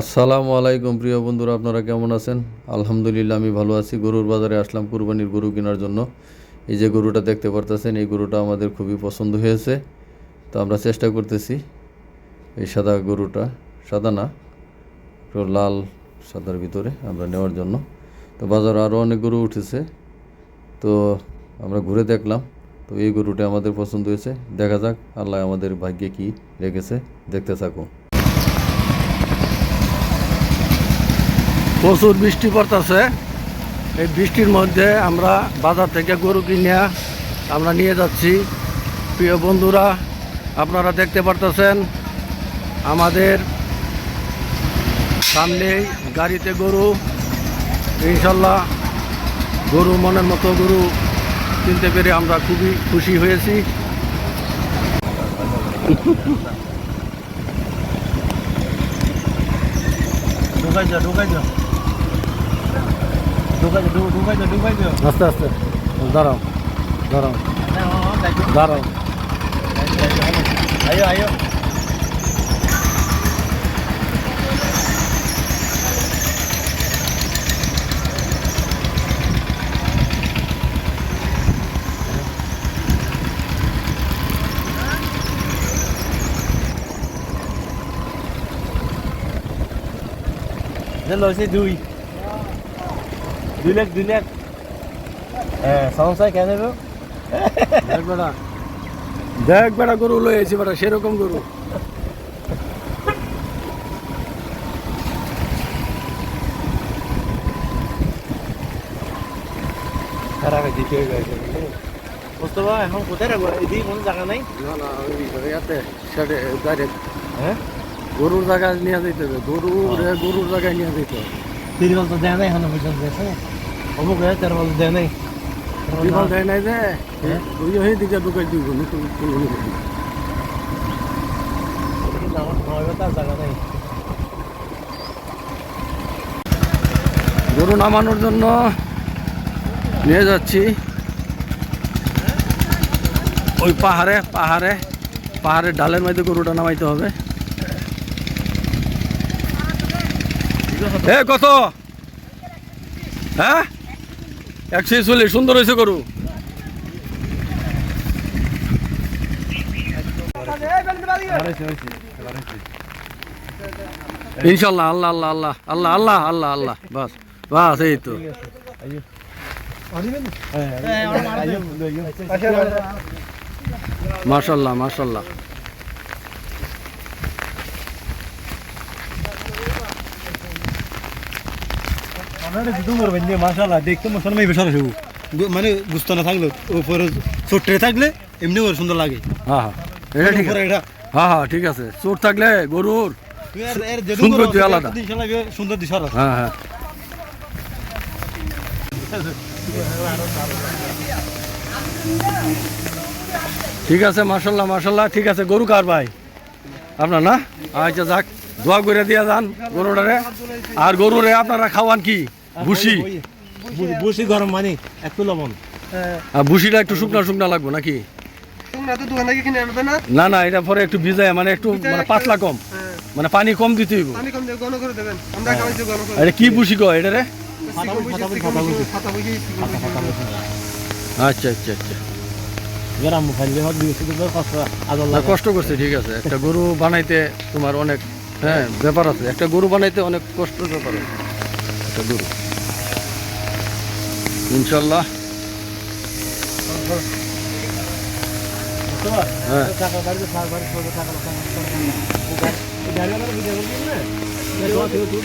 আসসালামু আলাইকুম প্রিয় বন্ধুরা, আপনারা কেমন আছেন? আলহামদুলিল্লাহ, আমি ভালো আছি। গরুর বাজারে আসলাম কুরবানির গরু কেনার জন্য। এই যে গরুটা দেখতে পারতেছেন, এই গরুটা আমাদের খুবই পছন্দ হয়েছে। তো আমরা চেষ্টা করতেছি এই সাদা গরুটা, সাদা না লাল সাদার ভিতরে আমরা নেওয়ার জন্য। তো বাজারে আরও অনেক গরু উঠেছে। তো আমরা ঘুরে দেখলাম, তো এই গরুটা আমাদের পছন্দ হয়েছে। দেখা যাক, আল্লাহ আমাদের ভাগ্যে কি রেখেছে। দেখতে থাকুন। প্রচুর বৃষ্টি পড়তেছে। এই বৃষ্টির মধ্যে আমরা বাজার থেকে গরু কিনে আমরা নিয়ে যাচ্ছি। প্রিয় বন্ধুরা, আপনারা দেখতে পারতেছেন, আমাদের সামনেই গাড়িতে গরু, ইনশাল্লাহ গরু, মনের মতো গরু কিনতে পেরে আমরা খুবই খুশি হয়েছি। ঢুকাই যা ঢুকাই যা। ঢুকাই যা ঢুকাই যা ঢুকাই যা আস্তে আস্তে দাঁড়াও দাঁড়াও দাঁড়াও আয়ো আয়ো লইছে দুই দুই লাখ দুই লাখ। হ্যাঁ সমস্যা কেন নেব দেখ বেটা। দেখ বেটা গরু লয়ে এসি বেটা সেরকম গরু। খারাপ দিতে হয়ে এখন কোথায় রাখব এদিকে কোনো জায়গা নাই? না না ইয়াতে সেটে ডাইরেক্ট হ্যাঁ? গরুর জায়গায় নিয়ে যেতে হবে গরু গরুর জায়গায় নিয়ে যেতে হবে। তিরবল তো দেয় নাই এখন পর্যন্ত দেখে অমুক হয়ে তেরবল দেয় নাই বিফল দেয় নাই যে হ্যাঁ? ওই ওই দিকে ঢুকাই দিব আমার খাওয়াবে তার জায়গা নাই গরু নামানোর জন্য নিয়ে যাচ্ছি ওই পাহাড়ে পাহাড়ে পাহাড়ের ডালের মধ্যে গরুটা নামাইতে হবে এ, কত? হ্যাঁ? একশো চল্লিশ সুন্দর হয়েছে গরু। ইনশাল্লাহ, আল্লাহ আল্লাহ আল্লাহ আল্লাহ আল্লাহ আল্লাহ আল্লাহ, বাস বাস, এই তো। মাশাল্লাহ মাশাল্লাহ। মাশাআল্লাহ দেখতে মুসলমান বেশার হইব। মানে বুঝতে না থাকল উপরে ছোট্টে থাকলে এমনি ওর সুন্দর লাগে। হ্যাঁ হ্যাঁ। এটা ঠিক আছে। এটা। হ্যাঁ হ্যাঁ ঠিক আছে। চোট থাকলে গরুর এর- এর সুন্দর সুন্দর আলাদা। সুন্দর দিশা হ্যাঁ হ্যাঁ। ঠিক আছে মার্শাল্লাহ মার্শাল্লাহ ঠিক আছে গরু কার ভাই? আপনার না? আচ্ছা যাক দোয়া করে দিয়া যান গরুটারে। আর গরুরে আপনারা খাওয়ান কি? ভুসি বু- গরম মানে একটু লবণ। আর ভুসিটা একটু শুকনা শুকনা লাগবে নাকি? তোমরা তো দোকান থেকে কিনে আনবে না? না না এটা পরে একটু ভিজায় মানে একটু মানে পাতলা কম। হ্যাঁ, মানে পানি কম দিতে হইব। পানি কম দিয়ে ঘন করে দেবেন। আমরা খাওয়াইছি ঘন করে এটা কি ভুসি কয় এটা রে? আচ্ছা আচ্ছা আচ্ছা। গরম খাইলে হত দিয়েছে তো কষ্ট আদর না কষ্ট করছে ঠিক আছে। একটা গরু বানাইতে তোমার অনেক হ্যাঁ ব্যাপার আছে। একটা গরু বানাইতে অনেক কষ্ট ব্যাপার আছে। একটা গরু। করছিস না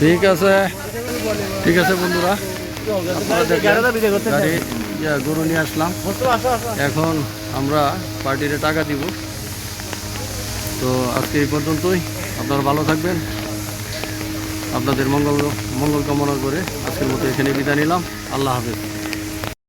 ঠিক আছে। ঠিক আছে বন্ধুরা। গরু নিয়ে আসলাম। আসো আসো আসো এখন আমরা পার্টিতে টাকা দিব। তো আজকে এই পর্যন্তই। আপনারা ভালো থাকবেন। আপনাদের মঙ্গল মঙ্গল কামনা করে আজকের মতো এখানে বিদায় নিলাম। আল্লাহ হাফেজ।